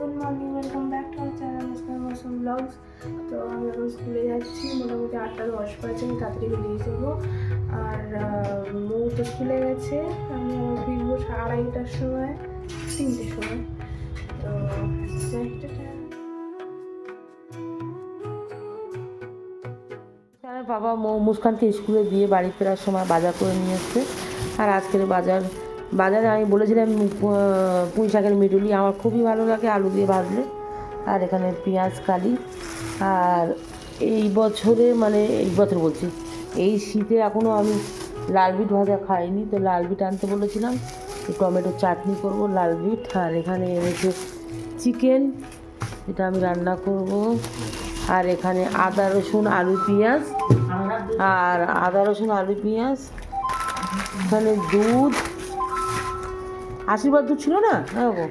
Good morning welcome back to আমার channel Muslim Mousum blogs তো আমি এখন স্কুলে যাচ্ছি, মোটামুটি আটটা দশ বাজে আমি তাড়াতাড়ি বেরিয়ে যাব আর মো তো স্কুলে গেছে, আমি আমার ফিরবো আড়াইটার সময়, তিনটের সময়। তো বাবা মুস্কানকে স্কুলে দিয়ে বাড়ি ফেরার সময় বাজার করে নিয়ে এসছে। আর আজকের বাজার বাজারে আমি বলেছিলাম পুঁই শাকের মিডুলি আমার খুবই ভালো লাগে আলু দিয়ে ভাজলে। আর এখানে পেঁয়াজ, কালি। আর এই বছরে মানে এই বছর বলছি, এই শীতে এখনও আমি লাল বিট ভাজা খাইনি। তো লাল বিট আনতে বলেছিলাম টমেটো চাটনি করব, লাল বিট। আর এখানে এনেছে চিকেন, এটা আমি রান্না করব। আর এখানে আদা, রসুন, আলু, পেঁয়াজ। আর আদা, রসুন, আলু, পেঁয়াজ। এখানে দুধ আশীর্বাদ দুধ ছিল না? হ্যাঁ গো।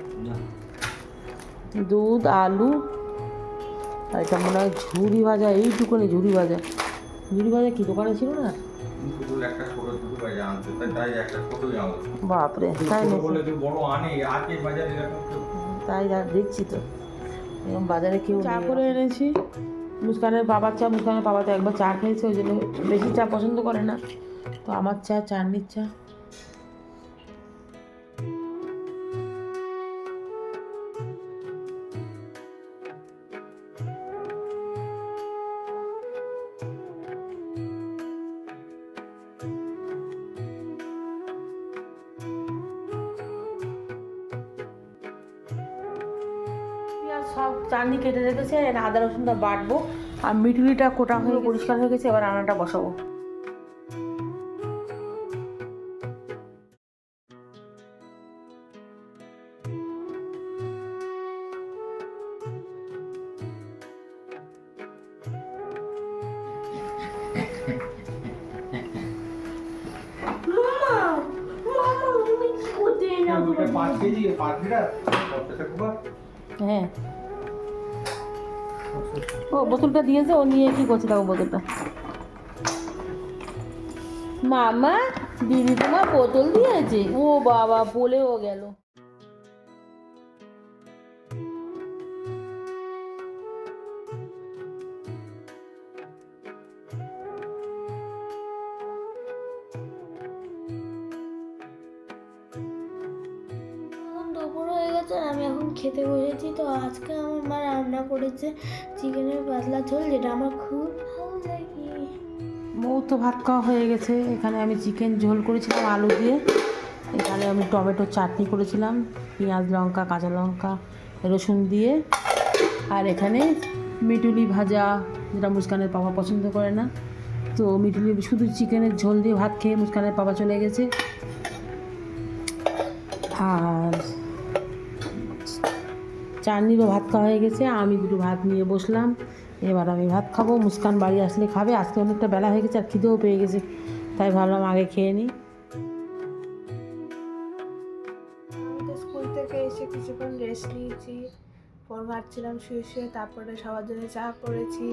দুধ আলু আর এটা মনে হয় ঝুড়ি ভাজা এইটুকুনি ঝুড়ি ভাজা। ঝুড়ি ভাজা কি দোকানে ছিল না? বাপরে তাই তাই দেখছি তো। এরকম বাজারে কেউ চা করে এনেছি। মুস্কানের বাবার চা মুস্কানের বাবা তো একবার চা খেয়েছে ওই জন্য বেশি চা পছন্দ করে না। তো আমার চা চাটনির চা। সব চাটনি কেটে রেখেছে আর আদা রসুনটা বাটবো। আর মিটুলিটা কোটা হয়ে পরিষ্কার হয়ে গেছে এবার রান্নাটা বসাবো। হ্যাঁ। ও, বোতলটা দিয়েছে, ও নিয়ে কি করছে? দেখো বোতলটা। মামা দিদি তোমার বোতল দিয়েছে? ও বাবা, বলেও গেল। খেতে বসেছি। তো আজকে আমার মা রান্না করেছে চিকেনের পাতলা ঝোল, যেটা আমার খুব ভালো লাগে। মৌ তো ভাত খাওয়া হয়ে গেছে। এখানে আমি চিকেন ঝোল করেছিলাম আলু দিয়ে। এখানে আমি টমেটো চাটনি করেছিলাম, পেঁয়াজ লঙ্কা, কাঁচা লঙ্কা, রসুন দিয়ে। আর এখানে মিটুলি ভাজা, যেটা মুস্কানের পাপা পছন্দ করে না। তো মিটুলি শুধু চিকেনের ঝোল দিয়ে ভাত খেয়ে মুস্কানের পাপা চলে গেছে। আর চাটনিরও ভাত খাওয়া হয়ে গেছে, আমি দুটো ভাত নিয়ে বসলাম। এবার আমি ভাত খাব, মুস্কান বাড়ি আসলে খাবে, আজকে অনেকটা বেলা হয়ে গেছে আর খিদেও পেয়ে গেছে, তাই ভাবলাম আগে খেয়ে নিই। স্কুল থেকে এসে কিছুক্ষণ রেস্ট নিয়েছি ফোন ঘাটছিলাম শুয়ে শুয়ে তারপরে সবার জন্য চা করেছি,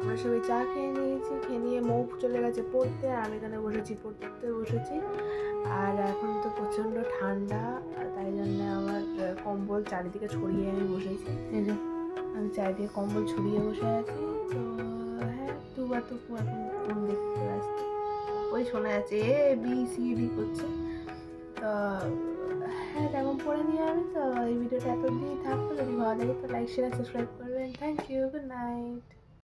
আমরা সবাই চা খেয়ে নিয়েছি, খেয়ে নিয়ে মৌ চলে গেছে পড়তে আমি এখানে বসেছি, পড়তে বসেছি। আর এখন তো প্রচণ্ড ঠান্ডা তাই জন্য আমার কম্বল চারিদিকে ছড়িয়ে আমি বসেছি। এই যে। আমি চারিদিকে কম্বল ছড়িয়ে বসে আছি। তো হ্যাঁ দুবার তো এখন ফোন দেখতে আসছে। ওই শোনা যাচ্ছে এ বি সি ডি করছে। তো হ্যাঁ তেমন পড়ে নিয়ে আমি। তো এই ভিডিওটা এত দিয়েই থাকব যদি ভালো লাগে তো লাইক শেয়ার সাবস্ক্রাইব করবেন। Thank you good night